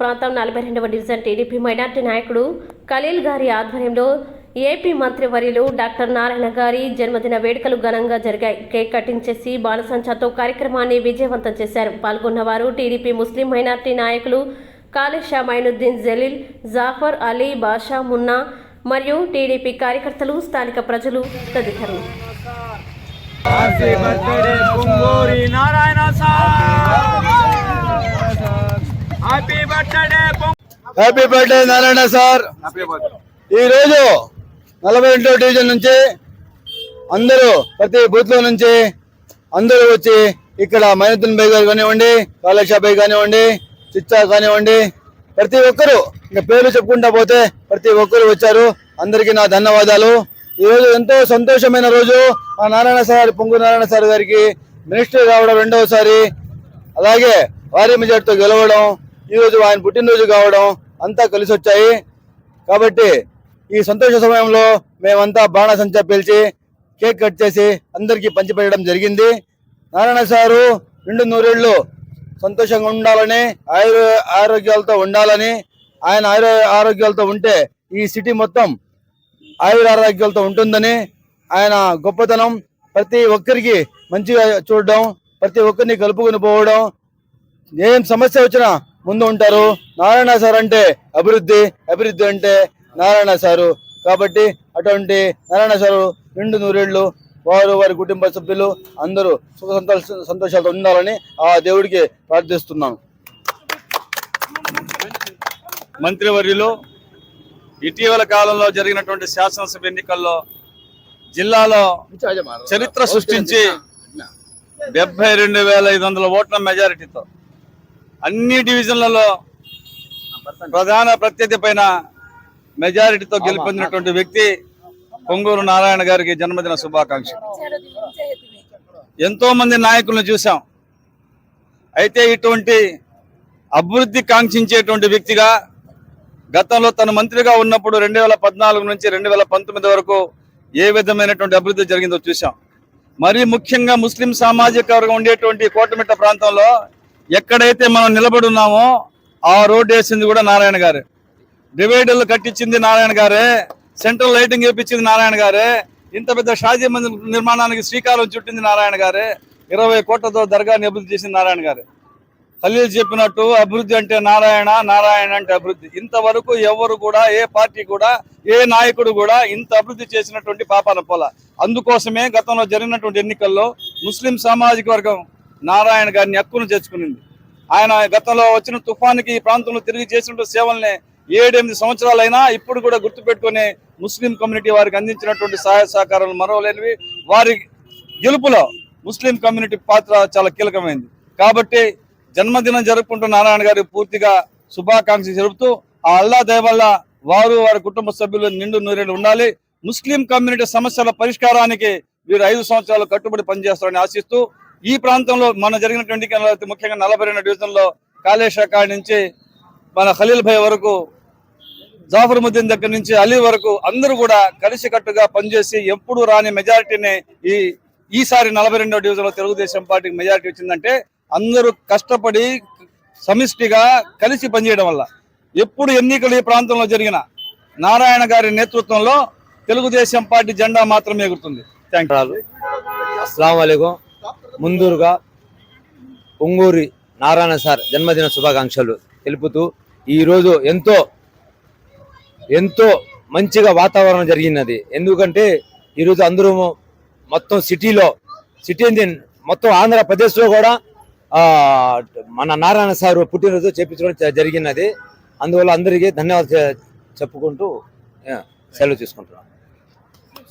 ప్రాంతం నలభై రెండవ డివిజన్ టీడీపీ మైనార్టీ నాయకుడు ఖలీల్ గారి ఆధ్వర్యంలో ఏపీ మంత్రివర్యులు డాక్టర్ నారాయణ గారి జన్మదిన వేడుకలు ఘనంగా జరిగాయి. కేక్ కటింగ్ చేసి బాలసంచాతో కార్యక్రమాన్ని విజయవంతం చేశారు. పాల్గొన్నవారు టీడీపీ ముస్లిం మైనార్టీ నాయకులు కాళేషా మైనుద్దీన్ జలీల్ జాఫర్ అలీ బాషా మున్నా మరియు టీడీపీ కార్యకర్తలు స్థానిక ప్రజలు తదితరులు. Narayana happy birthday happy birthday Narayana sir ఈ రోజు నలభై రెండో డివిజన్ నుంచి అందరూ ప్రతి బూత్లో నుంచి అందరూ వచ్చి ఇక్కడ మైనుద్దీన్ బై గారు కానివ్వండి కాళేషా బై కానివ్వండి చిచ్చా కానివ్వండి ప్రతి ఒక్కరు ఇంకా పేర్లు చెప్పుకుంటా పోతే ప్రతి ఒక్కరు వచ్చారు. అందరికీ నా ధన్యవాదాలు. ఈ రోజు ఎంతో సంతోషమైన రోజు. మా నారాయణ సార్ పొంగు నారాయణ సార్ గారికి మినిస్టర్ కావడం రెండవసారి. అలాగే భారీ మెజార్టీతో గెలవడం ఈరోజు ఆయన పుట్టినరోజు కావడం అంతా కలిసి వచ్చాయి కాబట్టి ఈ సంతోష సమయంలో మేమంతా బాణసంచా పిలిచి కేక్ కట్ చేసి అందరికీ పంచిపెట్టడం జరిగింది. నారాయణ సారు రెండు నూరేళ్ళు సంతోషంగా ఉండాలని ఆయుర ఆరోగ్యాలతో ఉండాలని ఆయన ఆయుర ఆరోగ్యాలతో ఉంటే ఈ సిటీ మొత్తం ఆయుర ఆరోగ్యాలతో ఉంటుందని ఆయన గొప్పతనం ప్రతి ఒక్కరికి మంచిగా చూడడం ప్రతి ఒక్కరిని కలుపుకొని పోవడం ఏం సమస్య వచ్చినా ముందు ఉంటారు నారాయణ సార్ అంటే అభివృద్ధి అభివృద్ధి అంటే నారాయణ సారు. కాబట్టి అటువంటి నారాయణ సారు రెండు నూరేళ్ళు వారు వారి కుటుంబ సభ్యులు అందరూ సుఖ సంతోష సంతోషాలతో ఉండాలని ఆ దేవుడికి ప్రార్థిస్తున్నాను మంత్రివర్యులు ఇటీవల కాలంలో జరిగినటువంటి శాసనసభ ఎన్నికల్లో జిల్లాలో చరిత్ర సృష్టించి డెబ్బై రెండు వేల ఐదు వందల ఓట్ల మెజారిటీతో అన్ని డివిజన్లలో ప్రధాన ప్రత్యర్థి పైన మెజారిటీతో గెలుపొందినటువంటి వ్యక్తి పొంగూరు నారాయణ గారికి జన్మదిన శుభాకాంక్షలు. ఎంతో మంది నాయకులను చూసాం అయితే ఇటువంటి అభివృద్ధి కాంక్షించేటువంటి వ్యక్తిగా గతంలో తను మంత్రిగా ఉన్నప్పుడు రెండు వేల పద్నాలుగు నుంచి రెండు వేల పంతొమ్మిది వరకు ఏ విధమైనటువంటి అభివృద్ధి జరిగిందో చూసాం మరి ముఖ్యంగా ముస్లిం సామాజిక వర్గం ఉండేటువంటి కోటమిట్ట ప్రాంతంలో ఎక్కడైతే మనం నిలబడి ఉన్నామో ఆ రోడ్డు వేసింది కూడా నారాయణ గారు. డివైడర్లు కట్టించింది నారాయణ గారే సెంట్రల్ లైటింగ్ వేపించింది నారాయణ గారే ఇంత పెద్ద షాజీ మందిర్ నిర్మాణానికి శ్రీకారం చుట్టింది నారాయణ గారే ఇరవై కోట్లతో దర్గాని అభివృద్ధి చేసింది నారాయణ గారు. ఖలీల్ చెప్పినట్టు అభివృద్ధి అంటే నారాయణ నారాయణ అంటే అభివృద్ధి. ఇంతవరకు ఎవరు కూడా ఏ పార్టీ కూడా ఏ నాయకుడు కూడా ఇంత అభివృద్ధి చేసినటువంటి పాపాల పొల. అందుకోసమే గతంలో జరిగినటువంటి ఎన్నికల్లో ముస్లిం సామాజిక వర్గం నారాయణ గారిని హక్కును చేర్చుకునింది. ఆయన గతంలో వచ్చిన తుఫానికి ఈ ప్రాంతంలో తిరిగి చేసినటువంటి సేవల్ని ఏడెనిమిది సంవత్సరాలైనా ఇప్పుడు కూడా గుర్తుపెట్టుకుని ముస్లిం కమ్యూనిటీ వారికి అందించినటువంటి సహాయ సహకారాలు మరవలేనివి. వారి గెలుపులో ముస్లిం కమ్యూనిటీ పాత్ర చాలా కీలకమైంది. కాబట్టి జన్మదినం జరుపుకుంటున్న నారాయణ గారి పూర్తిగా శుభాకాంక్ష జరుపుతూ ఆ అల్లా దయవల్ల వారు వారి కుటుంబ సభ్యులు నిండు నూరేళ్ళు ఉండాలి. ముస్లిం కమ్యూనిటీ సమస్యల పరిష్కారానికి వీరు ఐదు సంవత్సరాలు కట్టుబడి పనిచేస్తారని ఆశిస్తూ ఈ ప్రాంతంలో మన జరిగినటువంటి ముఖ్యంగా నలభై రెండు డివిజన్లో కాళేశ్వర కాడి నుంచి మన ఖలీల్ భాయ్ వరకు జాఫర్ ముద్దీన్ దగ్గర నుంచి అలీ వరకు అందరూ కూడా కలిసికట్టుగా పనిచేసి ఎప్పుడు రాని మెజారిటీని ఈ ఈసారి నలభై రెండవ డివిజన్లో తెలుగుదేశం పార్టీకి మెజారిటీ వచ్చిందంటే అందరూ కష్టపడి సమిష్టిగా కలిసి పనిచేయడం వల్ల. ఎప్పుడు ఎన్నికలు ఈ ప్రాంతంలో జరిగిన నారాయణ గారి నేతృత్వంలో తెలుగుదేశం పార్టీ జెండా మాత్రమే ఎగురుతుంది. థ్యాంక్ యూ అస్సలం ముందుగా ఉంగూరి పొంగూరి నారాయణ సార్ జన్మదిన శుభాకాంక్షలు తెలుపుతూ ఈరోజు ఎంతో ఎంతో మంచిగా వాతావరణం జరిగినది. ఎందుకంటే ఈరోజు అందరూ మొత్తం సిటీలో సిటీ ఏంది, మొత్తం ఆంధ్రప్రదేశ్లో కూడా మన నారాయణ సార్ పుట్టినరోజు చేపించడం జరిగినది. అందువల్ల అందరికీ ధన్యవాదాలు చెప్పుకుంటూ సెలవు తీసుకుంటున్నాను